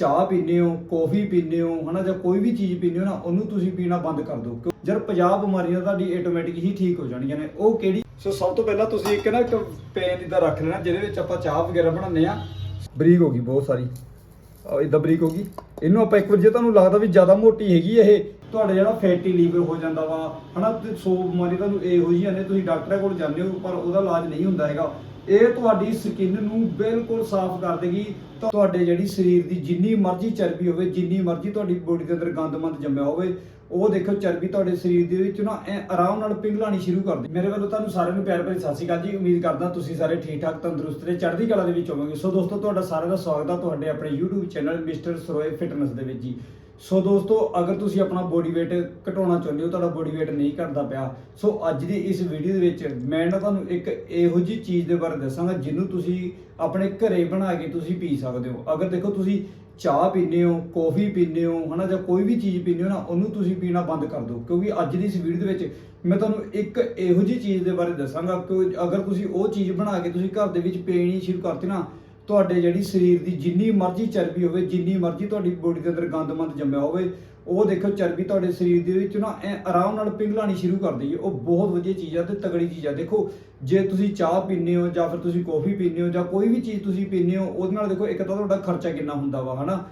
ਚਾਹ ਪੀਂਦੇ ਹੋ, ਕੌਫੀ ਪੀਂਦੇ ਹੋ, ਹਨਾ, ਜਾਂ ਕੋਈ ਵੀ ਚੀਜ਼ ਪੀਂਦੇ ਹੋ ਨਾ, ਉਹਨੂੰ ਤੁਸੀਂ ਪੀਣਾ ਬੰਦ ਕਰ ਦਿਓ। ਕਿਉਂ- ਜਦ 50 ਬਿਮਾਰੀਆਂ ਤੁਹਾਡੀ ਆਟੋਮੈਟਿਕ ਹੀ ਠੀਕ ਹੋ ਜਾਣਗੀਆਂ ਨੇ। ਉਹ ਕਿਹੜੀ? ਸੋ ਸਭ ਤੋਂ ਪਹਿਲਾਂ ਤੁਸੀਂ ਇੱਕ ਨਾ ਇੱਕ ਪੈਨ ਇਦਾਂ ਰੱਖ ਲੈਣਾ, ਜਿਹਦੇ ਵਿੱਚ ਆਪਾਂ ਚਾਹ ਵਗੈਰਾ ਬਣਾਉਂਦੇ ਆ ਬਰੀਕ ਹੋ ਗਈ, ਬਹੁਤ ਸਾਰੀ। ਇਦਾਂ ਬਰੀਕ ਹੋ ਗਈ। ਇਹਨੂੰ ਆਪਾਂ ਇੱਕ ਵਾਰ ਜੇ ਤੁਹਾਨੂੰ ਲੱਗਦਾ ਵੀ ਜ਼ਿਆਦਾ ਮੋਟੀ ਹੈਗੀ ਇਹ, ਤੁਹਾਡਾ ਜਿਹੜਾ ਫੈਟੀ ਲੀਵਰ ਹੋ ਜਾਂਦਾ ਵਾ, ਹਨਾ, ਤੇ ਸੋ ਬਿਮਾਰੀ ਤੁਹਾਨੂੰ ਇਹੋ ਜਿਹੀਆਂ ਨੇ, ਤੁਸੀਂ ਡਾਕਟਰਾਂ ਕੋਲ ਜਾਂਦੇ ਹੋ, ਪਰ ਉਹਦਾ ਇਲਾਜ ਨਹੀਂ ਹੁੰਦਾ ਹੈਗਾ। ਇਹ ਤੁਹਾਡੀ ਸਕਿਨ ਨੂੰ ਬਿਲਕੁਲ ਸਾਫ਼ ਕਰ ਦੇਗੀ। ਤਾਂ ਤੁਹਾਡੇ ਜਿਹੜੀ ਸਰੀਰ ਦੀ ਜਿੰਨੀ ਮਰਜ਼ੀ ਚਰਬੀ ਹੋਵੇ, ਜਿੰਨੀ ਮਰਜ਼ੀ ਤੁਹਾਡੀ ਬੋਡੀ ਦੇ ਅੰਦਰ ਗੰਦਮੰਦ ਜੰਮਿਆ ਹੋਵੇ, ਉਹ ਦੇਖੋ ਚਰਬੀ ਤੁਹਾਡੇ ਸਰੀਰ ਦੇ ਵਿੱਚ ਨਾ ਐਂ ਆਰਾਮ ਨਾਲ ਪਿਘਲਾਣੀ ਸ਼ੁਰੂ ਕਰ ਦੇ ਮੇਰੇ ਵੱਲੋਂ ਤੁਹਾਨੂੰ ਸਾਰਿਆਂ ਨੂੰ ਪਿਆਰ ਭਰੀ ਸਤਿ ਸ਼੍ਰੀ ਅਕਾਲ ਜੀ। ਉਮੀਦ ਕਰਦਾ ਤੁਸੀਂ ਸਾਰੇ ਠੀਕ ਠਾਕ ਤੰਦਰੁਸਤ ਤੇ ਚੜ੍ਹਦੀ ਕਲਾ ਦੇ ਵਿੱਚ ਹੋਵੋਗੇ। ਸੋ ਦੋਸਤੋ, ਤੁਹਾਡਾ ਸਾਰਿਆਂ ਦਾ ਸਵਾਗਤ ਹੈ ਤੁਹਾਡੇ ਆਪਣੇ YouTube channel mister Saroye fitness ਦੇ ਵਿੱਚ ਜੀ। ਸੋ ਦੋਸਤੋ, ਅਗਰ ਤੁਸੀਂ ਆਪਣਾ ਬੋਡੀ weight ਘਟਾਉਣਾ ਚਾਹੁੰਦੇ ਹੋ, ਤੁਹਾਡਾ ਬੋਡੀ weight ਨਹੀਂ ਘਟਦਾ ਪਿਆ। ਸੋ ਅੱਜ ਦੀ ਇਸ ਵੀਡੀਓ ਦੇ ਵਿੱਚ ਮੈਂ ਨਾ ਤੁਹਾਨੂੰ ਇੱਕ ਇਹੋ ਜਿਹੀ ਚੀਜ਼ ਦੇ ਬਾਰੇ ਦੱਸਾਂਗਾ, ਜਿਹਨੂੰ ਤੁਸੀਂ ਆਪਣੇ ਘਰੇ ਬਣਾ ਕੇ ਤੁਸੀਂ ਪੀ ਸਕਦੇ ਹੋ। ਅਗਰ ਦੇਖੋ, ਤੁਸੀਂ ਚਾਹ ਪੀਂਦੇ ਹੋ ਕੌਫੀ ਪੀਂਦੇ ਹੋ, ਹਨਾ, ਜਾਂ ਕੋਈ ਵੀ ਚੀਜ਼ ਪੀਂਦੇ ਹੋ ਨਾ, ਉਹਨੂੰ ਤੁਸੀਂ ਪੀਣਾ ਬੰਦ ਕਰ ਦਿਓ। ਕਿਉਂਕਿ ਅੱਜ ਦੀ ਇਸ ਵੀਡੀਓ ਦੇ ਵਿੱਚ ਮੈਂ ਤੁਹਾਨੂੰ ਇੱਕ ਇਹੋ ਜਿਹੀ ਚੀਜ਼ ਦੇ ਬਾਰੇ ਦੱਸਾਂਗਾ ਕਿ ਅਗਰ ਤੁਸੀਂ ਉਹ ਚੀਜ਼ ਬਣਾ ਕੇ ਤੁਸੀਂ ਘਰ ਦੇ ਵਿੱਚ ਪੀਣੀ ਸ਼ੁਰੂ ਕਰਤੀ ਨਾ ਤੁਹਾਡੇ ਜਿਹੜੀ ਸਰੀਰ ਦੀ ਜਿੰਨੀ ਮਰਜ਼ੀ ਚਰਬੀ ਹੋਵੇ, ਜਿੰਨੀ ਮਰਜ਼ੀ ਤੁਹਾਡੀ ਬੋਡੀ ਦੇ ਅੰਦਰ ਗੰਦਮੰਦ ਜੰਮਿਆ ਹੋਵੇ, ਉਹ ਦੇਖੋ ਚਰਬੀ ਤੁਹਾਡੇ ਸਰੀਰ ਦੇ ਵਿੱਚ ਨਾ ਐਂ ਆਰਾਮ ਨਾਲ ਪਿਘਲਾਣੀ ਸ਼ੁਰੂ ਕਰ ਦਈਏ ਉਹ ਬਹੁਤ ਵਧੀਆ ਚੀਜ਼ ਆ ਤੇ ਤਗੜੀ ਚੀਜ਼ ਆ। ਦੇਖੋ, ਜੇ ਤੁਸੀਂ ਚਾਹ ਪੀਂਦੇ ਹੋ ਜਾਂ ਫਿਰ ਤੁਸੀਂ ਕੌਫੀ ਪੀਂਦੇ ਹੋ ਜਾਂ ਕੋਈ ਵੀ ਚੀਜ਼ ਤੁਸੀਂ ਪੀਂਦੇ ਹੋ, ਉਹਦੇ ਨਾਲ ਦੇਖੋ ਇੱਕ ਤਾਂ ਤੁਹਾਡਾ ਖਰਚਾ ਕਿੰਨਾ ਹੁੰਦਾ ਵਾ, ਹਨਾ?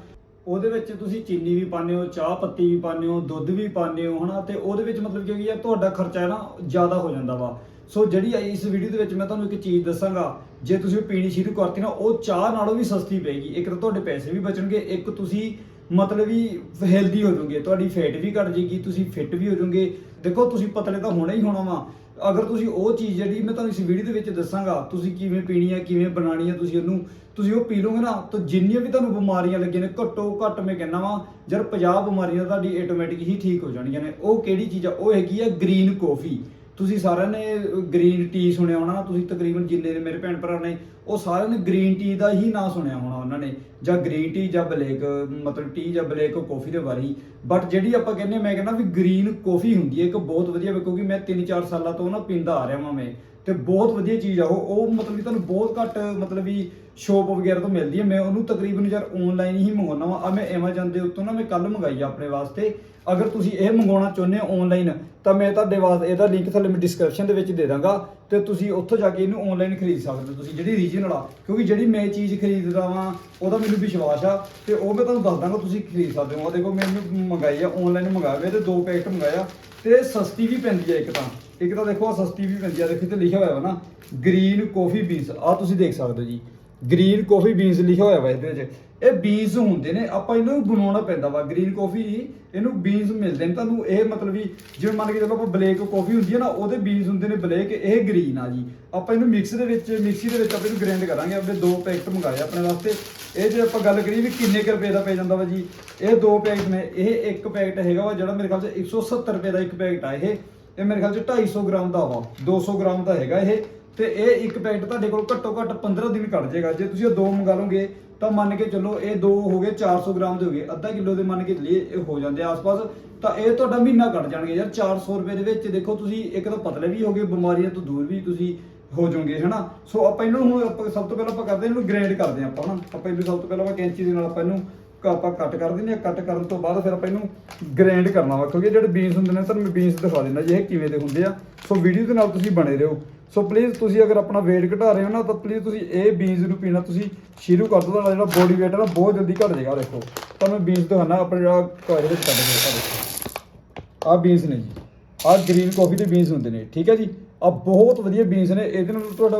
ਉਹਦੇ ਵਿੱਚ ਤੁਸੀਂ ਚੀਨੀ ਵੀ ਪਾਉਂਦੇ ਹੋ, ਚਾਹ ਪੱਤੀ ਵੀ ਪਾਉਂਦੇ ਹੋ, ਦੁੱਧ ਵੀ ਪਾਉਂਦੇ ਹੋ, ਹਨਾ? ਤੇ ਉਹਦੇ ਵਿੱਚ ਮਤਲਬ ਕਿ ਯਾਰ ਤੁਹਾਡਾ ਖਰਚਾ ਹੈ ਨਾ ਜ਼ਿਆਦਾ ਹੋ ਜਾਂਦਾ ਵਾ। ਸੋ ਜਿਹੜੀ ਇਸ ਵੀਡੀਓ ਦੇ ਵਿੱਚ ਮੈਂ ਤੁਹਾਨੂੰ ਇੱਕ ਚੀਜ਼ ਦੱਸਾਂਗਾ, ਜੇ ਤੁਸੀਂ ਉਹ ਪੀਣੀ ਸ਼ੁਰੂ ਕਰਤੀ ਨਾ, ਉਹ ਚਾਹ ਨਾਲੋਂ ਵੀ ਸਸਤੀ ਪਏਗੀ। ਇੱਕ ਤਾਂ ਤੁਹਾਡੇ ਪੈਸੇ ਵੀ ਬਚਣਗੇ, ਇੱਕ ਤੁਸੀਂ ਮਤਲਬ ਵੀ ਹੈਲਦੀ ਹੋ ਜਾਓਗੇ, ਤੁਹਾਡੀ ਫੈਟ ਵੀ ਘਟ ਜਾਏਗੀ, ਤੁਸੀਂ ਫਿੱਟ ਵੀ ਹੋ ਜਾਓਗੇ। ਦੇਖੋ, ਤੁਸੀਂ ਪਤਲੇ ਤਾਂ ਹੋਣਾ ਹੀ ਹੋਣਾ ਵਾ। ਅਗਰ ਤੁਸੀਂ ਉਹ ਚੀਜ਼ ਜਿਹੜੀ ਮੈਂ ਤੁਹਾਨੂੰ ਇਸ ਵੀਡੀਓ ਦੇ ਵਿੱਚ ਦੱਸਾਂਗਾ, ਤੁਸੀਂ ਕਿਵੇਂ ਪੀਣੀ ਹੈ ਕਿਵੇਂ ਬਣਾਣੀ ਹੈ ਤੁਸੀਂ ਉਹਨੂੰ, ਤੁਸੀਂ ਉਹ ਪੀ ਲਓਗੇ ਨਾ, ਤਾਂ ਜਿੰਨੀਆਂ ਵੀ ਤੁਹਾਨੂੰ ਬਿਮਾਰੀਆਂ ਲੱਗੀਆਂ ਨੇ, ਘੱਟੋ ਘੱਟ ਮੈਂ ਕਹਿੰਦਾ ਵਾਂ, ਜਦ 50 ਬਿਮਾਰੀਆਂ ਤੁਹਾਡੀ ਆਟੋਮੈਟਿਕ ਹੀ ਠੀਕ ਹੋ ਜਾਣਗੀਆਂ ਨੇ। ਉਹ ਕਿਹੜੀ ਚੀਜ਼ ਆ? ਉਹ ਹੈਗੀ ਆ ਗ੍ਰੀਨ ਕਾਫੀ ਤੁਸੀਂ ਸਾਰਿਆਂ ਨੇ ਗ੍ਰੀਨ ਟੀ ਸੁਣਿਆ ਹੋਣਾ ਤੁਸੀਂ ਤਕਰੀਬਨ ਜਿੰਨੇ ਨੇ ਮੇਰੇ ਭੈਣ ਭਰਾ ਨੇ ਉਹ ਸਾਰਿਆਂ ਨੇ ਗ੍ਰੀਨ ਟੀ ਦਾ ਹੀ ਨਾਂ ਸੁਣਿਆ ਹੋਣਾ ਉਹਨਾਂ ਨੇ ਜਾਂ ਗ੍ਰੀਨ ਟੀ ਜਾਂ ਬਲੈਕ ਮਤਲਬ ਟੀ ਜਾਂ ਬਲੈਕ ਕਾਫੀ ਦੇ ਬਾਰੇ ਹੀ। ਬਟ ਜਿਹੜੀ ਆਪਾਂ ਕਹਿੰਦੇ ਮੈਂ ਕਹਿੰਦਾ ਵੀ ਗ੍ਰੀਨ ਕਾਫੀ ਹੁੰਦੀ ਹੈ ਇੱਕ ਬਹੁਤ ਵਧੀਆ ਵਾ, ਕਿਉਂਕਿ ਮੈਂ 3-4 ਸਾਲਾਂ ਤੋਂ ਨਾ ਪੀਂਦਾ ਆ ਰਿਹਾ ਵਾਂ ਮੈਂ ਤੇ ਬਹੁਤ ਵਧੀਆ ਚੀਜ਼ ਆ ਉਹ ਉਹ ਮਤਲਬ ਕਿ ਤੁਹਾਨੂੰ ਬਹੁਤ ਘੱਟ ਮਤਲਬ ਵੀ ਸ਼ੋਪ ਵਗੈਰਾ ਤੋਂ ਮਿਲਦੀ ਹੈ। ਮੈਂ ਉਹਨੂੰ ਤਕਰੀਬਨ ਯਾਰ ਆਨਲਾਈਨ ਹੀ ਮੰਗਵਾਉਣਾ ਵਾ। ਆ ਮੈਂ Amazon ਦੇ ਉੱਤੋਂ ਨਾ ਮੈਂ ਕੱਲ ਮੰਗਾਈ ਆ ਆਪਣੇ ਵਾਸਤੇ। ਅਗਰ ਤੁਸੀਂ ਇਹ ਮੰਗਵਾਉਣਾ ਚਾਹੁੰਦੇ ਹੋ ਆਨਲਾਈਨ ਤਾਂ ਮੈਂ ਤੁਹਾਡੇ ਵਾਸਤੇ ਇਹਦਾ ਲਿੰਕ ਥੱਲੇ ਮੈਂ ਡਿਸਕ੍ਰਿਪਸ਼ਨ ਦੇ ਵਿੱਚ ਦੇ ਦਾਂਗਾ ਤੇ ਤੁਸੀਂ ਉੱਥੋਂ ਜਾ ਕੇ ਇਹਨੂੰ ਆਨਲਾਈਨ ਖਰੀਦ ਸਕਦੇ ਹੋ। ਤੁਸੀਂ ਜਿਹੜੀ ਰੀਜਨਲ ਆ, ਕਿਉਂਕਿ ਜਿਹੜੀ ਮੈਂ ਚੀਜ਼ ਖਰੀਦਦਾ ਵਾਂ, ਉਹਦਾ ਮੈਨੂੰ ਵਿਸ਼ਵਾਸ ਆ ਤੇ ਉਹ ਮੈਂ ਤੁਹਾਨੂੰ ਦੱਸ ਦਾਂਗਾ ਤੁਸੀਂ ਖਰੀਦ ਸਕਦੇ ਹੋ। ਆ ਦੇਖੋ ਮੈਨੂੰ ਮੰਗਾਈ ਆ ਆਨਲਾਈਨ ਮੰਗਾਇਆ ਮੈਂ ਤੇ ਦੋ ਪੈਕਟ ਮੰਗਾਇਆ ਤੇ ਸਸਤੀ ਵੀ ਪੈਂਦੀ ਆ ਇੱਕ ਤਾਂ। ਇੱਕ ਤਾਂ ਦੇਖੋ ਆ ਸਸਤੀ ਵੀ ਪੈਂਦੀ ਆ, ਦੇਖੋ ਤੇ ਲਿਖਿਆ ਹੋਇਆ ਵਾ ਨਾ ਗ੍ਰੀਨ ਕਾਫੀ ਬੀਨਸ ਆ ਤੁਸੀਂ ਦੇਖ ਸਕਦੇ ਹੋ ਜੀ। ਗ੍ਰੀਨ ਕਾਫੀ ਬੀਨਸ ਲਿਖਿਆ ਹੋਇਆ ਵਾ ਇਹਦੇ ਵਿੱਚ। ਇਹ ਬੀਨਸ ਹੁੰਦੇ ਨੇ, ਆਪਾਂ ਇਹਨਾਂ ਨੂੰ ਬਣਾਉਣਾ ਪੈਂਦਾ ਵਾ। ਗ੍ਰੀਨ ਕਾਫੀ ਇਹਨੂੰ ਬੀਨਸ ਮਿਲਦੇ ਨੇ। ਤੁਹਾਨੂੰ ਇਹ ਮਤਲਬ ਵੀ ਜਿਵੇਂ ਮੰਨ ਕੇ ਚੱਲੋ ਆਪਾਂ ਬਲੈਕ ਕਾਫੀ ਹੁੰਦੀ ਹੈ ਨਾ, ਉਹਦੇ ਬੀਨਸ ਹੁੰਦੇ ਨੇ ਬਲੈਕ ਇਹ ਗ੍ਰੀਨ ਆ ਜੀ। ਆਪਾਂ ਇਹਨੂੰ ਮਿਕਸ ਦੇ ਵਿੱਚ ਮਿਕਸੀ ਦੇ ਵਿੱਚ ਆਪਾਂ ਇਹਨੂੰ ਗ੍ਰਾਈਂਡ ਕਰਾਂਗੇ। ਆਪਣੇ ਦੋ ਪੈਕਟ ਮੰਗਾਏ ਆਪਣੇ ਵਾਸਤੇ। ਇਹ ਜੇ ਆਪਾਂ ਗੱਲ ਕਰੀਏ ਵੀ ਕਿੰਨੇ ਕੁ ਰੁਪਏ ਦਾ ਪੈ ਜਾਂਦਾ ਵਾ ਜੀ, ਇਹ ਦੋ ਪੈਕਟ ਨੇ। ਇਹ ਇੱਕ ਪੈਕਟ ਹੈਗਾ ਵਾ ਜਿਹੜਾ ਮੇਰੇ ਖਿਆਲ 'ਚ 170 ਰੁਪਏ ਦਾ ਇੱਕ ਪੈਕਟ ਆ ਇਹ। ਇਹ ਮੇਰੇ ਖਿਆਲ 'ਚ 250 ਗ੍ਰਾਮ ਦਾ ਵਾ। 200 ਗ੍ਰਾਮ ਦਾ ਹੈਗਾ ਇਹ। ਤੇ ਇਹ ਇੱਕ ਪੈਕਟ ਤੁਹਾਡੇ ਕੋਲ ਘੱਟੋ ਘੱਟ 15 ਦਿਨ ਕੱਢ ਜਾਏਗਾ। ਜੇ ਤੁਸੀਂ ਇਹ ਦੋ ਮੰਗਾ ਲਓਗੇ, ਤਾਂ ਮੰਨ ਕੇ ਚੱਲੋ ਇਹ ਦੋ ਹੋ ਗਏ 400 ਗ੍ਰਾਮ ਦੇ ਹੋ ਗਏ। ਅੱਧਾ ਕਿਲੋ ਦੇ ਮੰਨ ਕੇ ਚੱਲੀਏ, ਇਹ ਹੋ ਜਾਂਦੇ ਆਸ-ਪਾਸ। ਤਾਂ ਇਹ ਤੁਹਾਡਾ ਮਹੀਨਾ ਕੱਢ ਜਾਣਗੇ ਯਾਰ 400 ਰੁਪਏ ਦੇ ਵਿੱਚ। ਦੇਖੋ ਤੁਸੀਂ, ਇੱਕ ਤਾਂ ਪਤਲੇ ਵੀ ਹੋਗੇ ਬਿਮਾਰੀਆਂ ਤੋਂ ਦੂਰ ਵੀ ਤੁਸੀਂ ਹੋ ਜਾਓਗੇ, ਹਨਾ? ਸੋ ਆਪਾਂ ਇਹਨਾਂ ਨੂੰ ਹੁਣ ਆਪਾਂ ਸਭ ਤੋਂ ਪਹਿਲਾਂ ਆਪਾਂ ਕਰਦੇ ਹਾਂ, ਇਹਨੂੰ ਗ੍ਰੈਂਡ ਕਰਦੇ ਹਾਂ ਆਪਾਂ, ਹਨਾ? ਆਪਾਂ ਇਹਨੂੰ ਸਭ ਤੋਂ ਪਹਿਲਾਂ ਆਪਾਂ ਕੈਂਚੀ ਦੇ ਨਾਲ ਆਪਾਂ ਇਹਨੂੰ ਆਪਾਂ ਕੱਟ ਕਰ ਦਿੰਦੇ ਆ ਕੱਟ ਕਰਨ ਤੋਂ ਬਾਅਦ ਫਿਰ ਆਪਾਂ ਇਹਨੂੰ ਗ੍ਰੈਂਡ ਕਰਨਾ ਵਾ। ਕਿਉਂਕਿ ਜਿਹੜੇ ਬੀਨਸ ਹੁੰਦੇ ਨੇ, ਤੁਹਾਨੂੰ ਮੈਂ ਬੀਨਸ ਦਿਖਾ ਦਿੰਦਾ ਜੇ, ਇਹ ਕਿਵੇਂ ਦੇ ਹੁੰਦੇ ਆ। ਸੋ ਵੀਡੀਓ ਦੇ ਨਾਲ ਤੁਸੀਂ ਬਣੇ ਰਹੋ। ਸੋ ਪਲੀਜ਼ ਤੁਸੀਂ ਅਗਰ ਆਪਣਾ weight ਘਟਾ ਰਹੇ ਹੋ ਨਾ, ਤਾਂ ਪਲੀਜ਼ ਤੁਸੀਂ ਇਹ ਬੀਨਸ ਨੂੰ ਪੀਣਾ। ਤੁਸੀਂ ਸ਼ੁਰੂ ਕਰ ਦਿਓ, ਤੁਹਾਡਾ ਜਿਹੜਾ ਬੋਡੀ weight ਹੈ ਨਾ, ਬਹੁਤ ਜਲਦੀ ਘਟ ਜਾਏਗਾ। ਆਹ ਦੇਖੋ, ਤੁਹਾਨੂੰ ਬੀਨਸ ਦਿਖਾਣਾ ਆਪਣੇ ਜਿਹੜਾ ਘਰ ਵਿੱਚ ਕੱਢ ਕੇ ਦੇਖੋ। ਆਹ ਬੀਨਸ ਨੇ ਜੀ। ਆਹ ਗ੍ਰੀਨ ਕਾਫੀ ਦੇ ਬੀਨਸ ਹੁੰਦੇ ਨੇ, ਠੀਕ ਹੈ ਜੀ? ਆਹ ਬਹੁਤ ਵਧੀਆ ਬੀਨਸ ਨੇ। ਇਹਦੇ ਨਾਲ ਤੁਹਾਡਾ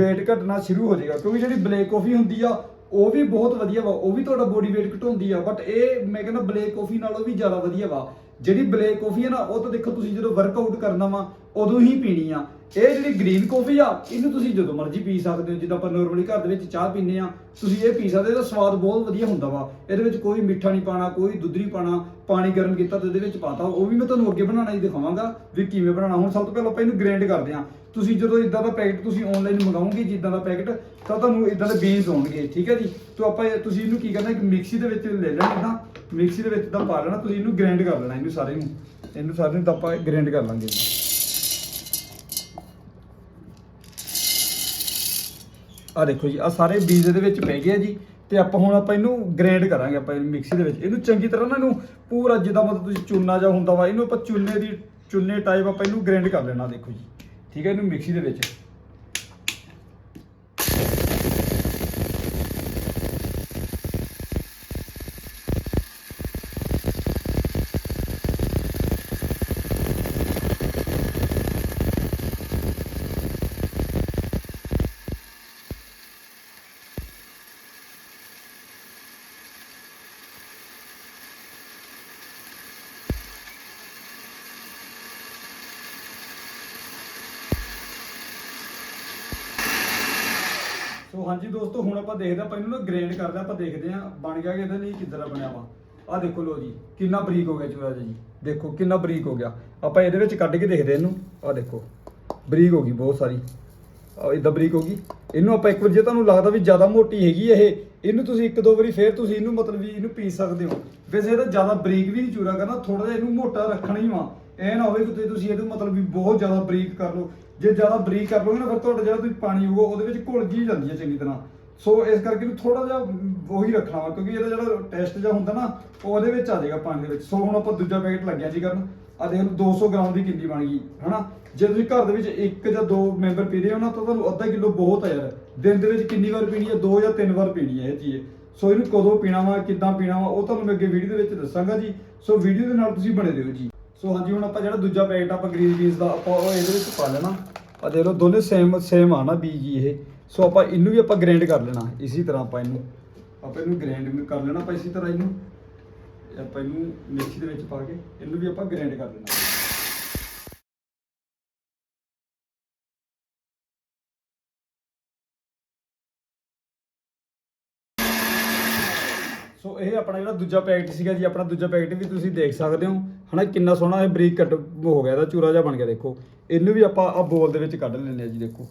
weight ਘਟਣਾ ਸ਼ੁਰੂ ਹੋ ਜਾਏਗਾ। ਕਿਉਂਕਿ ਜਿਹੜੀ ਬਲੈਕ ਕਾਫੀ ਹੁੰਦੀ ਆ, ਉਹ ਵੀ ਬਹੁਤ ਵਧੀਆ ਵਾ। ਉਹ ਵੀ ਤੁਹਾਡਾ ਬੋਡੀ weight ਘਟਾਉਂਦੀ ਆ। ਬਟ ਇਹ, ਮੈਂ ਕਹਿੰਦਾ ਬਲੈਕ ਕਾਫੀ ਨਾਲੋਂ ਵੀ ਜ਼ਿਆਦਾ ਵਧੀਆ ਵਾ। ਜਿਹੜੀ ਬਲੈਕ ਕਾਫੀ ਹੈ ਨਾ, ਉਹ ਤਾਂ ਦੇਖੋ, ਤੁਸੀਂ ਜਦੋਂ ਵਰਕਆਊਟ ਕਰਨਾ ਵਾ, ਉਦੋਂ ਹੀ ਪੀਣੀ ਆ। ਇਹ ਜਿਹੜੀ ਗ੍ਰੀਨ ਕਾਫੀ ਆ, ਇਹਨੂੰ ਤੁਸੀਂ ਜਦੋਂ ਮਰਜ਼ੀ ਪੀ ਸਕਦੇ ਹੋ, ਜਿੱਦਾਂ ਆਪਾਂ ਨਾਰਮਲੀ ਘਰ ਦੇ ਵਿੱਚ ਚਾਹ ਪੀਂਦੇ ਆ ਤੁਸੀਂ ਇਹ ਪੀ ਸਕਦੇ ਹੋ, ਇਹਦਾ ਸਵਾਦ ਬਹੁਤ ਵਧੀਆ ਹੁੰਦਾ ਵਾ। ਇਹਦੇ ਵਿੱਚ ਕੋਈ ਮਿੱਠਾ ਨਹੀਂ ਪਾਣਾ, ਕੋਈ ਦੁੱਧ ਨਹੀਂ ਪਾਣਾ, ਪਾਣੀ ਗਰਮ ਕੀਤਾ ਤੇ ਇਹਦੇ ਵਿੱਚ ਪਾਤਾ ਉਹ ਵੀ ਮੈਂ ਤੁਹਾਨੂੰ ਅੱਗੇ ਬਣਾਉਣਾ ਹੀ ਦਿਖਾਵਾਂਗਾ ਵੀ ਕਿਵੇਂ ਬਣਾਉਣਾ। ਹੁਣ ਸਭ ਤੋਂ ਪਹਿਲਾਂ ਆਪਾਂ ਇਹਨੂੰ ਗ੍ਰੈਂਡ ਕਰਦੇ ਆ ਤੁਸੀਂ ਜਦੋਂ ਇਦਾਂ ਦਾ ਪੈਕਟ ਤੁਸੀਂ ਆਨਲਾਈਨ ਮੰਗਾਓਗੇ, ਜਿੱਦਾਂ ਦਾ ਪੈਕਟ ਤਾਂ ਤੁਹਾਨੂੰ ਇਦਾਂ ਦੇ ਬੀਨਸ ਆਉਣਗੇ, ਠੀਕ ਹੈ ਜੀ? ਤੋਂ ਆਪਾਂ ਤੁਸੀਂ ਇਹਨੂੰ ਕੀ ਕਰਨਾ, ਇੱਕ ਮਿਕਸੀ ਦੇ ਵਿੱਚ ਲੈ ਲੈਣਾ ਇਦਾਂ। ਮਿਕਸੀ ਦੇ ਵਿੱਚ ਤਾਂ ਪਾ ਲੈਣਾ, ਤੁਸੀਂ ਇਹਨੂੰ ਗ੍ਰੈਂਡ ਕਰ ਲੈਣਾ, ਇਹਨੂੰ ਸਾਰੇ ਨੂੰ। ਇਹਨੂੰ ਸਾਰੇ ਨੂੰ ਤਾਂ ਆਪਾਂ ਗ੍ਰੈਂਡ ਕਰ ਲਾਂਗੇ। ਆ ਦੇਖੋ ਜੀ, ਆ ਸਾਰੇ ਬੀਜ ਦੇ ਵਿੱਚ ਪੈ ਗਏ ਆ ਜੀ, ਤੇ ਆਪਾਂ ਹੁਣ ਆਪਾਂ ਇਹਨੂੰ ਗ੍ਰੈਂਡ ਕਰਾਂਗੇ ਆਪਾਂ ਮਿਕਸੀ ਦੇ ਵਿੱਚ। ਇਹਨੂੰ ਚੰਗੀ ਤਰ੍ਹਾਂ ਨਾ ਇਹਨੂੰ ਪੂਰਾ ਜਿੱਦਾਂ ਮਤਲਬ ਤੁਸੀਂ ਚੂਨਾ ਜਾਂ ਹੁੰਦਾ ਵਾ, ਇਹਨੂੰ ਆਪਾਂ ਚੂਨੇ ਦੀ ਚੂਨੇ ਟਾਈਪ ਆਪਾਂ ਇਹਨੂੰ ਗ੍ਰੈਂਡ ਕਰ ਲੈਣਾ, ਦੇਖੋ ਜੀ। ਠੀਕ ਹੈ ਇਹਨੂੰ ਮਿਕਸੀ ਦੇ ਵਿੱਚ। ਸੋ ਹਾਂਜੀ ਦੋਸਤੋ, ਹੁਣ ਆਪਾਂ ਦੇਖਦੇ ਆਪਾਂ ਇਹਨੂੰ ਨਾ ਗ੍ਰੇਡ ਕਰਦੇ ਆਪਾਂ ਦੇਖਦੇ ਹਾਂ, ਬਣ ਗਿਆ ਕਿ ਇਹਦਾ ਨਹੀਂ, ਕਿੱਦਾਂ ਬਣਿਆ ਵਾ। ਆਹ ਦੇਖੋ ਲੋ ਜੀ, ਕਿੰਨਾ ਬਰੀਕ ਹੋ ਗਿਆ ਚੂਰਾ ਜਿਹਾ ਜੀ। ਦੇਖੋ, ਕਿੰਨਾ ਬਰੀਕ ਹੋ ਗਿਆ। ਆਪਾਂ ਇਹਦੇ ਵਿੱਚ ਕੱਢ ਕੇ ਦੇਖਦੇ ਹਾਂ ਇਹਨੂੰ। ਆਹ ਦੇਖੋ, ਬਰੀਕ ਹੋ ਗਈ ਬਹੁਤ ਸਾਰੀ। ਆਹ ਇਦਾਂ ਬਰੀਕ ਹੋ ਗਈ। ਇਹਨੂੰ ਆਪਾਂ ਇੱਕ ਵਾਰ, ਜੇ ਤੁਹਾਨੂੰ ਲੱਗਦਾ ਵੀ ਜ਼ਿਆਦਾ ਮੋਟੀ ਹੈਗੀ ਇਹ, ਇਹਨੂੰ ਤੁਸੀਂ ਇੱਕ ਦੋ ਵਾਰੀ ਫੇਰ ਤੁਸੀਂ ਇਹਨੂੰ ਮਤਲਬ ਵੀ ਇਹਨੂੰ ਪੀ ਸਕਦੇ ਹੋ। ਵੈਸੇ ਇਹਦਾ ਜ਼ਿਆਦਾ ਬਰੀਕ ਵੀ ਨਹੀਂ ਚੂਰਾ ਕਰਨਾ ਥੋੜਾ ਜਿਹਾ ਇਹਨੂੰ ਮੋਟਾ ਰੱਖਣਾ ਹੀ ਵਾ। ਇਹ ਨਾ ਹੋਵੇ ਕਿ ਤੁਸੀਂ ਇਹਨੂੰ ਮਤਲਬ ਵੀ ਬਹੁਤ ਜ਼ਿਆਦਾ ਬਰੀਕ ਕਰ ਲਓ। ਜੇ ਜ਼ਿਆਦਾ ਬਰੀਕ ਕਰ ਲਓਗੇ ਨਾ ਫਿਰ ਤੁਹਾਡਾ ਜਿਹੜਾ ਤੁਸੀਂ ਪਾਣੀ ਹੋਊਗਾ ਉਹਦੇ ਵਿੱਚ ਘੁਲ ਜੀ ਜਾਂਦੀ ਹੈ ਚੰਗੀ ਤਰ੍ਹਾਂ। ਸੋ ਇਸ ਕਰਕੇ ਇਹਨੂੰ ਥੋੜਾ ਜਿਹਾ ਉਹੀ ਰੱਖਣਾ ਵਾ, ਕਿਉਂਕਿ ਇਹਦਾ ਜਿਹੜਾ ਟੈਸਟ ਜਿਹਾ ਹੁੰਦਾ ਨਾ, ਉਹ ਉਹਦੇ ਵਿੱਚ ਆ ਜਾਏਗਾ ਪਾਣੀ ਦੇ ਵਿੱਚ। ਸੋ ਹੁਣ ਆਪਾਂ ਦੂਜਾ ਪੈਕੇਟ ਲੱਗਿਆ ਜੀ ਕਰਨ। ਆ ਦੇਖ ਲਓ 200 ਗ੍ਰਾਮ ਦੀ ਕਿੰਨੀ ਬਣ ਗਈ, ਹਨਾ? ਜੇ ਤੁਸੀਂ ਘਰ ਦੇ ਵਿੱਚ ਇੱਕ ਜਾਂ ਦੋ ਮੈਂਬਰ ਪੀ ਰਹੇ ਹੋ ਨਾ, ਤਾਂ ਤੁਹਾਨੂੰ ਅੱਧਾ ਕਿਲੋ ਬਹੁਤ ਆ ਯਾਰ। ਦਿਨ ਦੇ ਵਿੱਚ ਕਿੰਨੀ ਵਾਰ ਪੀਣੀ ਹੈ? ਦੋ ਜਾਂ ਤਿੰਨ ਵਾਰ ਪੀਣੀ ਹੈ ਇਹ ਚੀਜ਼। ਸੋ ਇਹਨੂੰ ਕਦੋਂ ਪੀਣਾ ਵਾ, ਕਿੱਦਾਂ ਪੀਣਾ ਵਾ, ਉਹ ਤੁਹਾਨੂੰ ਮੈਂ ਅੱਗੇ ਵੀਡੀਓ ਦੇ ਵਿੱਚ ਦੱਸਾਂਗਾ ਜੀ। ਸੋ ਵੀਡੀਓ ਦੇ ਨਾਲ ਤੁਸੀਂ ਬਣੇ ਰਹੋ ਜੀ। ਸੋ ਹਾਂਜੀ, ਹੁਣ ਆਪਾਂ ਜਿਹੜਾ ਦੂਜਾ ਪੈਕਟ ਆਪਾਂ ਗ੍ਰੀਨ ਪੀਸ ਦਾ, ਆਪਾਂ ਉਹ ਇਹਦੇ ਵਿੱਚ ਪਾ ਲੈਣਾ। ਆ ਦੇਖ ਲਓ, ਦੋਨੇ ਸੇਮ ਸੇਮ ਆ ਨਾ ਬੀਜ ਇਹ। ਸੋ ਆਪਾਂ ਇਹਨੂੰ ਵੀ ਆਪਾਂ ਗ੍ਰੈਂਡ ਕਰ ਲੈਣਾ, ਇਸੇ ਤਰ੍ਹਾਂ ਆਪਾਂ ਇਹਨੂੰ। ਆਪਾਂ ਇਹਨੂੰ ਗ੍ਰੈਂਡ ਕਰ ਲੈਣਾ, ਆਪਾਂ ਇਸੇ ਤਰ੍ਹਾਂ ਇਹਨੂੰ, ਆਪਾਂ ਇਹਨੂੰ ਮਿਕਸੀ ਦੇ ਵਿੱਚ ਪਾ ਕੇ, ਇਹਨੂੰ ਵੀ ਆਪਾਂ ਗ੍ਰੈਂਡ ਕਰ ਲੈਣਾ। ਸੋ ਇਹ ਆਪਣਾ ਜਿਹੜਾ ਦੂਜਾ ਪੈਕਟ ਸੀਗਾ ਜੀ, ਆਪਣਾ ਦੂਜਾ ਪੈਕਟ ਵੀ ਤੁਸੀਂ ਦੇਖ ਸਕਦੇ ਹੋ। ਹਨਾ, ਕਿੰਨਾ ਸੋਹਣਾ ਇਹ ਬਰੀਕ ਕੱਟ ਹੋ ਗਿਆ, ਇਹਦਾ ਚੂਰਾ ਜਿਹਾ ਬਣ ਗਿਆ, ਦੇਖੋ। ਇਹਨੂੰ ਵੀ ਆਪਾਂ ਆ ਬੋਲ ਦੇ ਵਿੱਚ ਕੱਢ ਲੈਂਦੇ ਆ ਜੀ, ਦੇਖੋ।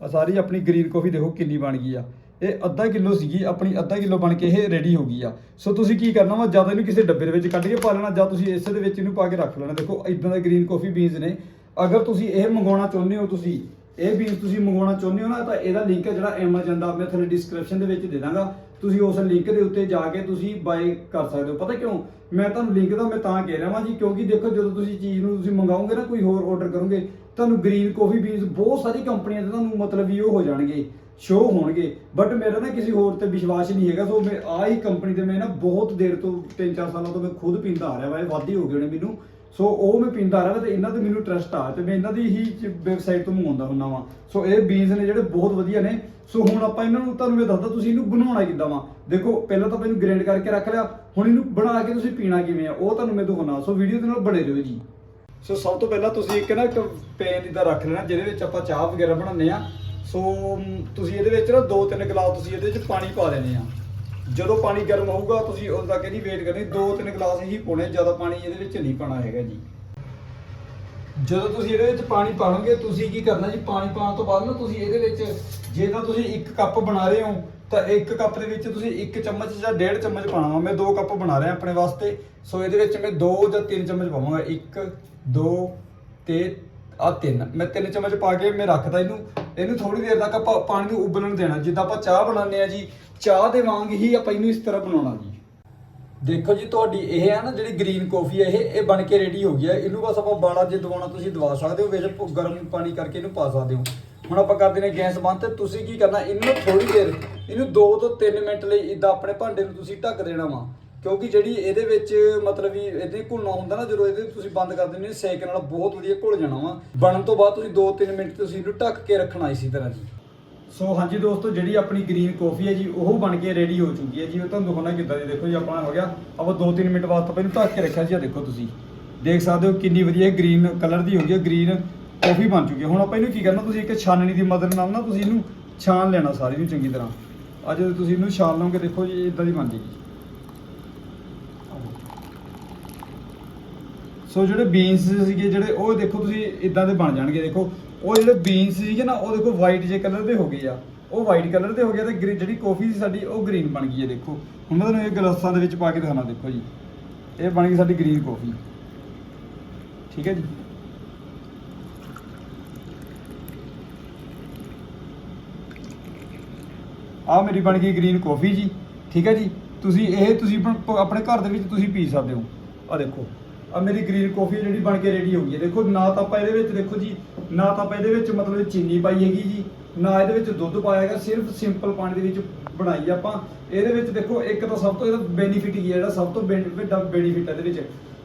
ਆ ਸਾਰੀ ਆਪਣੀ ਗ੍ਰੀਨ ਕਾਫੀ ਦੇਖੋ ਕਿੰਨੀ ਬਣ ਗਈ ਆ। ਇਹ ਅੱਧਾ ਕਿਲੋ ਸੀਗੀ, ਆਪਣੀ ਅੱਧਾ ਕਿਲੋ ਬਣ ਕੇ ਇਹ ਰੈਡੀ ਹੋ ਗਈ ਆ। ਸੋ ਤੁਸੀਂ ਕੀ ਕਰਨਾ ਵਾ ਜਾਂ ਇਹਨੂੰ ਕਿਸੇ ਡੱਬੇ ਦੇ ਵਿੱਚ ਕੱਢ ਕੇ ਪਾ ਲੈਣਾ, ਜਾਂ ਤੁਸੀਂ ਇਸੇ ਦੇ ਵਿੱਚ ਇਹਨੂੰ ਪਾ ਕੇ ਰੱਖ ਲੈਣਾ। ਦੇਖੋ ਇਦਾਂ ਦੇ ਗ੍ਰੀਨ ਕਾਫੀ ਬੀਨਸ ਨੇ। ਅਗਰ ਤੁਸੀਂ ਇਹ ਮੰਗਵਾਉਣਾ ਚਾਹੁੰਦੇ ਹੋ ਤੁਸੀਂ, ਇਹ ਬੀਨਸ ਤੁਸੀਂ ਮੰਗਵਾਉਣਾ ਚਾਹੁੰਦੇ ਹੋ ਨਾ, ਤਾਂ ਇਹਦਾ ਲਿੰਕ ਹੈ ਜਿਹੜਾ Amazon ਦਾ, ਮੈਂ ਤੁਹਾਨੂੰ ਡਿਸਕ੍ਰਿਪਸ਼ਨ ਦੇ ਵਿੱਚ ਦੇ ਦਾਂਗਾ। ਤੁਸੀਂ ਉਸ ਲਿੰਕ ਦੇ ਉੱਤੇ ਜਾ ਕੇ ਤੁਸੀਂ ਬਾਏ ਕਰ ਸਕਦੇ ਹੋ। ਪਤਾ ਕਿਉਂ? ਮੈਂ ਤੁਹਾਨੂੰ ਲਿੰਕ ਦਾ, ਮੈਂ ਤਾਂ ਕਹਿ ਰਿਹਾ ਵਾਂ ਜੀ, ਕਿਉਂਕਿ ਦੇਖੋ, ਜਦੋਂ ਤੁਸੀਂ ਚੀਜ਼ ਨੂੰ ਤੁਸੀਂ ਮੰਗਾਓਗੇ ਨਾ, ਕੋਈ ਹੋਰ ਆਰਡਰ ਕਰੋਗੇ, ਤੁਹਾਨੂੰ ਗ੍ਰੀਨ ਕਾਫੀ ਬੀਨਸ ਬਹੁਤ ਸਾਰੀ ਕੰਪਨੀਆਂ ਦੇ ਤੁਹਾਨੂੰ ਮਤਲਬ ਵੀ ਉਹ ਹੋ ਜਾਣਗੇ ਸ਼ੋ ਹੋਣਗੇ। ਬਟ ਮੇਰਾ ਨਾ ਕਿਸੇ ਹੋਰ ਤੇ ਵਿਸ਼ਵਾਸ ਨਹੀਂ ਹੈਗਾ, ਸੋ ਮੈਂ ਆਹ ਹੀ ਕੰਪਨੀ ਤੇ ਮੈਂ ਨਾ ਬਹੁਤ ਦੇਰ ਤੋਂ 3-4 ਸਾਲਾਂ ਤੋਂ ਮੈਂ ਖੁਦ ਪੀਂਦਾ ਆ ਰਿਹਾ ਵਾ, ਇਹ ਵਾਧੇ ਹੋ ਗਏ ਨੇ ਮੈਨੂੰ। ਸੋ ਉਹ ਮੈਂ ਪੀਂਦਾ ਆ ਰਿਹਾ ਤੇ ਇਹਨਾਂ ਤੇ ਮੈਨੂੰ ਟਰਸਟ ਆ ਤੇ ਮੈਂ ਇਹਨਾਂ ਦੀ ਹੀ ਵੈਬਸਾਈਟ ਤੋਂ ਮੰਗਵਾਉਂਦਾ ਹੁੰਦਾ ਵਾਂ। ਸੋ ਇਹ ਬੀਨਸ ਨੇ ਜਿਹੜੇ ਬਹੁਤ ਵਧੀਆ ਨੇ। ਸੋ ਹੁਣ ਆਪਾਂ ਇਹਨਾਂ ਨੂੰ ਤੁਹਾਨੂੰ ਮੈਂ ਦੱਸਦਾ, ਤੁਸੀਂ ਇਹਨੂੰ ਬਣਾਉਣਾ ਕਿੱਦਾਂ ਵਾ? ਦੇਖੋ, ਪਹਿਲਾਂ ਤਾਂ ਆਪਾਂ ਇਹਨੂੰ ਗ੍ਰਾਈਂਡ ਕਰਕੇ ਰੱਖ ਲਿਆ। ਹੁਣ ਇਹਨੂੰ ਬਣਾ ਕੇ ਤੁਸੀਂ ਪੀਣਾ ਕਿਵੇਂ ਆ, ਉਹ ਤੁਹਾਨੂੰ ਮੈਂ ਦਿਖਾਉਣਾ। ਸੋ ਵੀਡੀਓ ਦੇ ਨਾਲ ਬਣੇ ਰਹੋ ਜੀ। ਸੋ ਸਭ ਤੋਂ ਪਹਿਲਾਂ ਤੁਸੀਂ ਇੱਕ ਨਾ ਇੱਕ ਪੈਨ ਇਦਾਂ ਰੱਖ ਲੈਣਾ, ਜਿਹਦੇ ਵਿੱਚ ਆਪਾਂ ਚਾਹ ਵਗੈਰਾ ਬਣਾਉਂਦੇ ਆ ਸੋ ਤੁਸੀਂ ਇਹਦੇ ਵਿੱਚ ਨਾ ਦੋ ਤਿੰਨ ਗਲਾਸ ਤੁਸੀਂ ਇਹਦੇ ਵਿੱਚ ਪਾਣੀ ਪਾ ਦੇਣੇ ਆ ਜਦੋਂ ਪਾਣੀ ਗਰਮ ਹੋਊਗਾ, ਤੁਸੀਂ ਉਦੋਂ ਤੱਕ ਇਹਦੀ ਵੇਟ ਕਰਨੀ, ਦੋ ਤਿੰਨ ਗਲਾਸ ਹੀ ਪਾਉਣੇ ਜ਼ਿਆਦਾ ਪਾਣੀ ਇਹਦੇ ਵਿੱਚ ਨਹੀਂ ਪਾਣਾ ਹੈਗਾ ਜੀ। ਜਦੋਂ ਤੁਸੀਂ ਇਹਦੇ ਵਿੱਚ ਪਾਣੀ ਪਾਓਗੇ ਤੁਸੀਂ ਕੀ ਕਰਨਾ ਜੀ, ਪਾਣੀ ਪਾਉਣ ਤੋਂ ਬਾਅਦ ਨਾ ਤੁਸੀਂ ਇਹਦੇ ਵਿੱਚ, ਜੇ ਤਾਂ ਤੁਸੀਂ ਇੱਕ ਕੱਪ ਬਣਾ ਰਹੇ ਹੋ, ਤਾਂ ਇੱਕ ਕੱਪ ਦੇ ਵਿੱਚ ਤੁਸੀਂ ਇੱਕ ਚਮਚ ਜਾਂ ਡੇਢ ਚਮਚ ਪਾਣਾ ਵਾ। ਮੈਂ ਦੋ ਕੱਪ ਬਣਾ ਰਿਹਾ ਆਪਣੇ ਵਾਸਤੇ। ਸੋ ਇਹਦੇ ਵਿੱਚ ਮੈਂ ਦੋ ਜਾਂ ਤਿੰਨ ਚਮਚ ਪਾਵਾਂਗਾ। ਇੱਕ, ਦੋ, ਤੇ ਆ ਤਿੰਨ। ਮੈਂ ਤਿੰਨ ਚਮਚ ਪਾ ਕੇ ਮੈਂ ਰੱਖਦਾ ਇਹਨੂੰ। ਇਹਨੂੰ ਥੋੜੀ ਦੇਰ ਤੱਕ ਆਪਾਂ ਪਾਣੀ ਨੂੰ ਉਬਲਣ ਦੇਣਾ। ਜਿੱਦਾਂ ਆਪਾਂ ਚਾਹ ਬਣਾਉਂਦੇ ਆ ਜੀ, ਚਾਹ ਦੇ ਵਾਂਗ ਹੀ ਆਪਾਂ ਇਹਨੂੰ ਇਸ ਤਰ੍ਹਾਂ ਬਣਾਉਣਾ ਜੀ। ਦੇਖੋ ਜੀ, ਤੁਹਾਡੀ ਇਹ ਹੈ ਨਾ ਜਿਹੜੀ ਗ੍ਰੀਨ ਕਾਫੀ ਹੈ ਇਹ ਇਹ ਬਣ ਕੇ ਰੈਡੀ ਹੋ ਗਿਆ ਇਹਨੂੰ ਬਸ ਆਪਾਂ ਬਾਲਾ ਜੇ ਦਵਾਉਣਾ, ਤੁਸੀਂ ਦਵਾ ਸਕਦੇ ਹੋ। ਵਿੱਚ ਗਰਮ ਪਾਣੀ ਕਰਕੇ ਇਹਨੂੰ ਪਾ ਸਕਦੇ ਹੋ। ਹੁਣ ਆਪਾਂ ਕਰਦੇ ਨੇ ਗੈਸ ਬੰਦ ਤੇ ਤੁਸੀਂ ਕੀ ਕਰਨਾ, ਇਹਨੂੰ ਥੋੜੀ ਦੇਰ, ਇਹਨੂੰ 2 ਤੋਂ 3 ਮਿੰਟ ਲਈ ਇਦਾਂ ਆਪਣੇ ਭਾਂਡੇ ਨੂੰ ਤੁਸੀਂ ਢੱਕ ਦੇਣਾ ਵਾ। ਕਿਉਂਕਿ ਜਿਹੜੀ ਇਹਦੇ ਵਿੱਚ ਮਤਲਬ ਵੀ ਇਹਦੇ ਘੁਲਣਾ ਹੁੰਦਾ ਨਾ, ਜਦੋਂ ਇਹਦੇ ਤੁਸੀਂ ਬੰਦ ਕਰ ਦਿੰਦੇ ਹੋ, ਸੇਕ ਨਾਲ ਬਹੁਤ ਵਧੀਆ ਘੁਲ ਜਾਣਾ ਵਾ। ਬਣਨ ਤੋਂ ਬਾਅਦ ਤੁਸੀਂ 2-3 ਮਿੰਟ ਤੁਸੀਂ ਇਹਨੂੰ ਢੱਕ ਕੇ ਰੱਖਣਾ ਇਸੇ ਤਰ੍ਹਾਂ ਜੀ। ਸੋ ਹਾਂਜੀ ਦੋਸਤੋ, ਜਿਹੜੀ ਆਪਣੀ ਗ੍ਰੀਨ ਕਾਫੀ ਹੈ ਜੀ, ਉਹ ਬਣ ਕੇ ਰੈਡੀ ਹੋ ਚੁੱਕੀ ਹੈ ਜੀ। ਉਹ ਤੁਹਾਨੂੰ ਦਿਖਾਉਣਾ ਕਿੱਦਾਂ ਦੀ, ਦੇਖੋ ਜੀ, ਆਪਣਾ ਹੋ ਗਿਆ। ਆਪਾਂ 2-3 ਮਿੰਟ ਵਾਸਤੇ ਆਪਾਂ ਇਹਨੂੰ ਢੱਕ ਕੇ ਰੱਖਿਆ ਜੀ ਆ ਦੇਖੋ ਤੁਸੀਂ। ਦੇਖ ਸਕਦੇ ਹੋ ਕਿੰਨੀ ਵਧੀਆ ਗ੍ਰੀਨ ਕਲਰ ਦੀ ਹੋ ਗਈ ਹੈ ਗ੍ਰੀਨ ਕਾਫੀ ਬਣ ਚੁੱਕੀ ਹੈ। ਹੁਣ ਆਪਾਂ ਇਹਨੂੰ ਕੀ ਕਰਨਾ, ਤੁਸੀਂ ਇੱਕ ਛਾਨਣੀ ਦੀ ਮਦਦ ਨਾਲ ਨਾ ਤੁਸੀਂ ਇਹਨੂੰ ਛਾਣ ਲੈਣਾ ਸਾਰੀ ਨੂੰ ਚੰਗੀ ਤਰ੍ਹਾਂ। ਅੱਜ ਤੁਸੀਂ ਇਹਨੂੰ ਛਾਣ ਲਓਗੇ, ਦੇਖੋ ਜੀ ਇਦਾਂ ਦੀ ਬਣ ਜੇਗੀ ਸੋ ਜਿਹੜੇ ਬੀਨਸ ਸੀਗੇ ਜਿਹੜੇ ਉਹ ਦੇਖੋ ਤੁਸੀਂ ਇਦਾਂ ਦੇ ਬਣ ਜਾਣਗੇ, ਦੇਖੋ। ਉਹ ਜਿਹੜੇ ਬੀਨਸ ਸੀਗੇ ਨਾ, ਉਹ ਦੇਖੋ ਵਾਈਟ ਜੇ ਕਲਰ ਦੇ ਹੋ ਗਏ ਆ। ਉਹ ਵਾਈਟ ਕਲਰ ਦੇ ਹੋ ਗਏ ਤੇ ਗ੍ਰੀ- ਜਿਹੜੀ ਕਾਫੀ ਸੀ ਸਾਡੀ, ਉਹ ਗ੍ਰੀਨ ਬਣ ਗਈ ਹੈ ਦੇਖੋ। ਹੁਣ ਮੈਂ ਤੁਹਾਨੂੰ ਇਹ ਗਲਾਸਾਂ ਦੇ ਵਿੱਚ ਪਾ ਕੇ ਦਿਖਾਉਣਾ, ਦੇਖੋ ਜੀ। ਇਹ ਬਣ ਗਈ ਸਾਡੀ ਗ੍ਰੀਨ ਕਾਫੀ ਠੀਕ ਹੈ ਜੀ? ਆ ਮੇਰੀ ਬਣ ਗਈ ਗ੍ਰੀਨ ਕਾਫੀ ਜੀ। ਠੀਕ ਹੈ ਜੀ? ਤੁਸੀਂ ਇਹ, ਤੁਸੀਂ ਆਪਣੇ ਘਰ ਦੇ ਵਿੱਚ ਤੁਸੀਂ ਪੀ ਸਕਦੇ ਹੋ। ਆ ਦੇਖੋ। ਆ ਮੇਰੀ ਗ੍ਰੀਨ ਕਾਫੀ ਜਿਹੜੀ ਬਣ ਕੇ ਰੈਡੀ ਹੋ ਗਈ ਹੈ ਦੇਖੋ, ਨਾ ਤਾਂ ਆਪਾਂ ਇਹਦੇ ਵਿੱਚ, ਦੇਖੋ ਜੀ, ਨਾ ਤਾਂ ਆਪਾਂ ਇਹਦੇ ਵਿੱਚ ਮਤਲਬ ਚੀਨੀ ਪਾਈ ਹੈਗੀ ਜੀ, ਨਾ ਇਹਦੇ ਵਿੱਚ ਦੁੱਧ ਪਾਇਆ ਹੈਗਾ, ਸਿਰਫ ਸਿੰਪਲ ਪਾਣੀ ਦੇ ਵਿੱਚ ਬਣਾਈ ਆਪਾਂ। ਇਹਦੇ ਵਿੱਚ ਦੇਖੋ, ਇੱਕ ਤਾਂ ਸਭ ਤੋਂ ਇਹਦਾ ਬੈਨੀਫਿਟ ਹੀ ਹੈ ਜਿਹੜਾ ਸਭ ਤੋਂ ਬੈਨੀ- ਵੱਡਾ ਬੈਨੀਫਿਟ ਇਹਦੇ ਵਿੱਚ।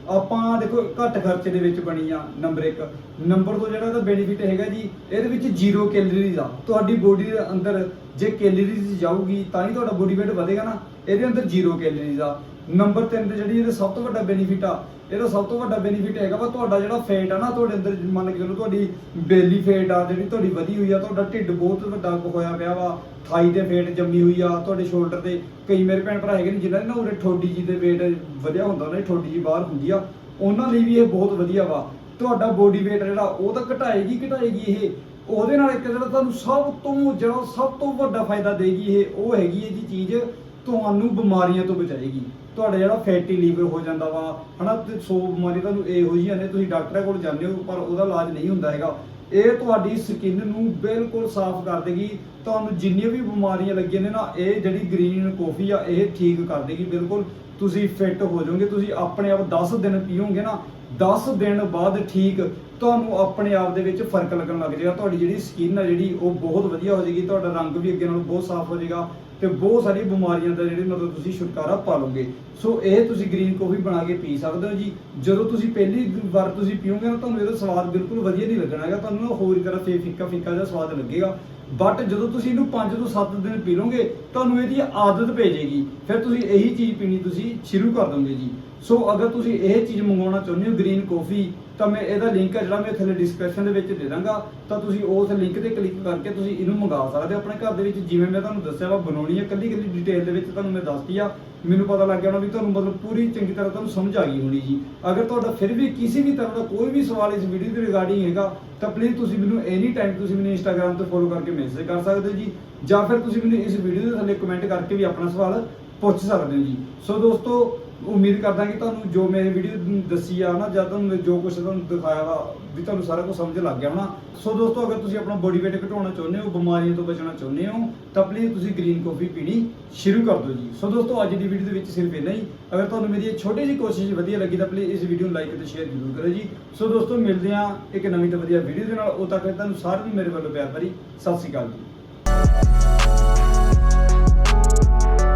ਆਪਾਂ ਦੇਖੋ, ਘੱਟ ਖਰਚੇ ਦੇ ਵਿੱਚ ਬਣੀ ਆ ਨੰਬਰ 1 ਨੰਬਰ 2 ਜਿਹੜਾ ਇਹਦਾ ਬੈਨੀਫਿਟ ਹੈਗਾ ਜੀ, ਇਹਦੇ ਵਿੱਚ ਜ਼ੀਰੋ ਕੈਲਰੀਜ਼ ਆ। ਤੁਹਾਡੀ ਬੋਡੀ ਦੇ ਅੰਦਰ ਜੇ ਕੈਲਰੀਜ਼ ਜਾਊਗੀ, ਤਾਂ ਹੀ ਤੁਹਾਡਾ ਬੋਡੀ weight ਵਧੇਗਾ ਨਾ। ਇਹਦੇ ਅੰਦਰ ਜ਼ੀਰੋ ਕੈਲਰੀਜ਼ ਆ। ਨੰਬਰ 3 ਤੇ ਜਿਹੜੀ ਇਹਦਾ ਸਭ ਤੋਂ ਵੱਡਾ ਬੈਨੀਫਿਟ ਆ, ਇਹਦਾ ਸਭ ਤੋਂ ਵੱਡਾ ਬੈਨੀਫਿਟ ਹੈਗਾ ਵਾ ਤੁਹਾਡਾ ਜਿਹੜਾ ਫੈਟ ਆ ਨਾ, ਤੁਹਾਡੇ ਅੰਦਰ ਮੰਨ ਕੇ ਚਲੋ ਤੁਹਾਡੀ ਬੇਲੀ ਫੈਟ ਆ, ਜਿਹੜੀ ਤੁਹਾਡੀ ਵਧੀ ਹੋਈ ਆ, ਤੁਹਾਡਾ ਢਿੱਡ ਬਹੁਤ ਵੱਡਾ ਹੋਇਆ ਪਿਆ ਵਾ। ਥਾਈ ਤੇ ਫੈਟ ਜੰਮੀ ਹੋਈ ਆ, ਤੁਹਾਡੇ ਸ਼ੋਲਡਰ ਤੇ ਕਈ ਮੇਰੇ ਭੈਣ ਭਰਾ ਹੈਗੇ ਨੇ ਜਿਨ੍ਹਾਂ ਦੇ ਨਾ ਉਹਦੇ ਠੋਡੀ ਜੀ ਦੇ weight ਵਧਿਆ ਹੁੰਦਾ, ਉਹਨਾਂ ਦੀ ਠੋਡੀ ਜੀ ਬਾਹਰ ਹੁੰਦੀ ਆ। ਉਹਨਾਂ ਲਈ ਵੀ ਇਹ ਬਹੁਤ ਵਧੀਆ ਵਾ। ਤੁਹਾਡਾ ਬੋਡੀ weight ਜਿਹੜਾ, ਉਹ ਤਾਂ ਘਟਾਏਗੀ ਘਟਾਏਗੀ ਇਹ। ਉਹਦੇ ਨਾਲ ਇੱਕ ਜਿਹੜਾ ਤੁਹਾਨੂੰ ਸਭ ਤੋਂ, ਜਿਹੜਾ ਸਭ ਤੋਂ ਵੱਡਾ ਫਾਇਦਾ ਦੇਗੀ ਇਹ, ਉਹ ਹੈਗੀ ਹੈ ਜੀ ਚੀਜ਼ ਤੁਹਾਨੂੰ ਬਿਮਾਰੀਆਂ ਤੋਂ ਬਚਾਏਗੀ। ਤੁਹਾਡਾ ਜਿਹੜਾ ਫੈਟੀ ਲੀਵਰ ਹੋ ਜਾਂਦਾ ਵਾ, ਹਨਾ, ਤੇ 100 ਬਿਮਾਰੀ ਤੁਹਾਨੂੰ ਇਹੋ ਜਿਹੀਆਂ ਨੇ, ਤੁਸੀਂ ਡਾਕਟਰਾਂ ਕੋਲ ਜਾਂਦੇ ਹੋ, ਪਰ ਉਹਦਾ ਇਲਾਜ ਨਹੀਂ ਹੁੰਦਾ ਹੈਗਾ। ਇਹ ਤੁਹਾਡੀ ਸਕਿਨ ਨੂੰ ਬਿਲਕੁਲ ਸਾਫ਼ ਕਰ ਦੇਗੀ। ਤੁਹਾਨੂੰ ਜਿੰਨੀਆਂ ਵੀ ਬਿਮਾਰੀਆਂ ਲੱਗੀਆਂ ਨੇ ਨਾ, ਇਹ ਜਿਹੜੀ ਗ੍ਰੀਨ ਕਾਫੀ ਆ, ਇਹ ਠੀਕ ਕਰ ਦੇਗੀ, ਬਿਲਕੁਲ। ਤੁਸੀਂ ਫਿੱਟ ਹੋ ਜਾਓਗੇ, ਤੁਸੀਂ ਆਪਣੇ ਆਪ 10 ਦਿਨ ਪੀਓਗੇ ਨਾ 10 ਦਿਨ ਬਾਅਦ ਠੀਕ ਤੁਹਾਨੂੰ ਆਪਣੇ ਆਪ ਦੇ ਵਿੱਚ ਫ਼ਰਕ ਲੱਗਣ ਲੱਗ ਜਾਏਗਾ। ਤੁਹਾਡੀ ਜਿਹੜੀ ਸਕਿਨ ਆ ਜਿਹੜੀ, ਉਹ ਬਹੁਤ ਵਧੀਆ ਹੋ ਜਾਏਗੀ, ਤੁਹਾਡਾ ਰੰਗ ਵੀ ਅੱਗੇ ਨਾਲੋਂ ਬਹੁਤ ਸਾਫ਼ ਹੋ ਜਾਏਗਾ। ਤੇ ਬਹੁਤ ਸਾਰੀ ਬਿਮਾਰੀਆਂ ਦਾ ਜਿਹੜੇ ਮਤਲਬ ਤੁਸੀਂ ਛੁਟਕਾਰਾ ਪਾ ਲਓਗੇ। ਸੋ ਇਹ ਤੁਸੀਂ ਗ੍ਰੀਨ ਕੌਫੀ ਬਣਾ ਕੇ ਪੀ ਸਕਦੇ ਹੋ ਜੀ। ਜਦੋਂ ਤੁਸੀਂ ਪਹਿਲੀ ਵਾਰ ਤੁਸੀਂ ਪੀਓਗੇ ਨਾ, ਤੁਹਾਨੂੰ ਇਹਦਾ ਸਵਾਦ ਬਿਲਕੁਲ ਵਧੀਆ ਨਹੀਂ ਲੱਗਣਾ ਹੈਗਾ। ਤੁਹਾਨੂੰ ਨਾ ਹੋਰ ਤਰ੍ਹਾਂ ਫੇ ਫਿੱਕਾ ਫਿੱਕਾ ਜਿਹਾ ਸਵਾਦ ਲੱਗੇਗਾ। ਬਟ ਜਦੋਂ ਤੁਸੀਂ ਇਹਨੂੰ 5 ਤੋਂ 7 ਦਿਨ ਪੀ ਲਓਗੇ, ਤੁਹਾਨੂੰ ਇਹਦੀ ਆਦਤ ਪੈ ਜਾਏਗੀ ਫਿਰ ਤੁਸੀਂ ਇਹੀ ਚੀਜ਼ ਪੀਣੀ ਤੁਸੀਂ ਸ਼ੁਰੂ ਕਰ ਦੋਗੇ ਜੀ। ਸੋ ਅਗਰ ਤੁਸੀਂ ਇਹ ਚੀਜ਼ ਮੰਗਵਾਉਣਾ ਚਾਹੁੰਦੇ ਹੋ ਗ੍ਰੀਨ ਕੌਫੀ ਤਾਂ ਮੈਂ ਇਹਦਾ ਲਿੰਕ ਹੈ ਜਿਹੜਾ ਮੈਂ ਥੱਲੇ ਡਿਸਕ੍ਰਿਪਸ਼ਨ ਦੇ ਵਿੱਚ ਦੇ ਦਾਂਗਾ। ਤਾਂ ਤੁਸੀਂ ਉਸ ਲਿੰਕ ਤੇ ਕਲਿੱਕ ਕਰਕੇ ਤੁਸੀਂ ਇਹਨੂੰ ਮੰਗਾ ਸਕਦੇ ਹੋ। ਆਪਣੇ ਘਰ ਦੇ ਵਿੱਚ ਜਿਵੇਂ ਮੈਂ ਤੁਹਾਨੂੰ ਦੱਸਿਆ ਵਾ, ਬਣਾਉਣੀ ਹੈ ਕੱਲੀ ਕੱਲੀ ਡਿਟੇਲ ਦੇ ਵਿੱਚ ਤੁਹਾਨੂੰ ਮੈਂ ਦੱਸਤੀ ਆ। ਮੈਨੂੰ ਪਤਾ ਲੱਗ ਗਿਆ ਹੋਣਾ ਵੀ ਤੁਹਾਨੂੰ ਮਤਲਬ ਪੂਰੀ ਚੰਗੀ ਤਰ੍ਹਾਂ ਤੁਹਾਨੂੰ ਸਮਝ ਆ ਗਈ ਹੋਣੀ ਜੀ। ਅਗਰ ਤੁਹਾਡਾ ਫਿਰ ਵੀ ਕਿਸੇ ਵੀ ਤਰ੍ਹਾਂ ਦਾ ਕੋਈ ਵੀ ਸਵਾਲ ਇਸ ਵੀਡੀਓ ਦੇ ਰਿਗਾਰਡਿੰਗ ਹੈਗਾ, ਤਾਂ ਪਲੀਜ਼ ਤੁਸੀਂ ਮੈਨੂੰ ਐਨੀ ਟਾਈਮ ਤੁਸੀਂ ਮੈਨੂੰ ਇੰਸਟਾਗ੍ਰam ਤੇ ਫੋਲੋ ਕਰਕੇ ਮੈਸੇਜ ਕਰ ਸਕਦੇ ਹੋ ਜੀ। ਜਾਂ ਫਿਰ ਤੁਸੀਂ ਮੈਨੂੰ ਇਸ ਵੀਡੀਓ ਦੇ ਥੱਲੇ ਕਮੈਂਟ ਕਰਕੇ ਵੀ ਆਪਣਾ ਸਵਾਲ ਪੁੱਛ ਸਕਦੇ ਹੋ ਜੀ। ਸੋ ਦੋਸਤੋ ਉਮੀਦ ਕਰਦਾ ਕਿ ਤੁਹਾਨੂੰ ਜੋ ਮੈਂ ਇਹ ਵੀਡੀਓ ਦੱਸੀ ਆ ਨਾ, ਜਾਂ ਤੁਹਾਨੂੰ ਜੋ ਕੁਝ ਤੁਹਾਨੂੰ ਦਿਖਾਇਆ ਵਾ, ਵੀ ਤੁਹਾਨੂੰ ਸਾਰਾ ਕੁਝ ਸਮਝ ਲੱਗ ਗਿਆ ਹੋਣਾ। ਸੋ ਦੋਸਤੋ, ਅਗਰ ਤੁਸੀਂ ਆਪਣਾ ਬੋਡੀ weight ਘਟਾਉਣਾ ਚਾਹੁੰਦੇ ਹੋ, ਬਿਮਾਰੀਆਂ ਤੋਂ ਬਚਣਾ ਚਾਹੁੰਦੇ ਹੋ, ਤਾਂ ਪਲੀਜ਼ ਤੁਸੀਂ ਗ੍ਰੀਨ ਕਾਫੀ ਪੀਣੀ ਸ਼ੁਰੂ ਕਰ ਦਿਓ ਜੀ। ਸੋ ਦੋਸਤੋ, ਅੱਜ ਦੀ ਵੀਡੀਓ ਦੇ ਵਿੱਚ ਸਿਰਫ ਇੰਨਾ ਹੀ। ਅਗਰ ਤੁਹਾਨੂੰ ਮੇਰੀ ਇਹ ਛੋਟੀ ਜਿਹੀ ਕੋਸ਼ਿਸ਼ ਵਧੀਆ ਲੱਗੀ, ਤਾਂ ਪਲੀਜ਼ ਇਸ ਵੀਡੀਓ ਨੂੰ ਲਾਈਕ ਅਤੇ ਸ਼ੇਅਰ ਜ਼ਰੂਰ ਕਰੋ ਜੀ। ਸੋ ਦੋਸਤੋ, ਮਿਲਦੇ ਹਾਂ ਇੱਕ ਨਵੀਂ ਤੇ ਵਧੀਆ ਵੀਡੀਓ ਦੇ ਨਾਲ। ਉਦੋਂ ਤੱਕ ਤੁਹਾਨੂੰ ਸਾਰਿਆਂ ਨੂੰ ਮੇਰੇ ਵੱਲੋਂ ਪਿਆਰ ਭਰੀ ਸਤਿ ਸ਼੍ਰੀ ਅਕਾਲ ਜੀ।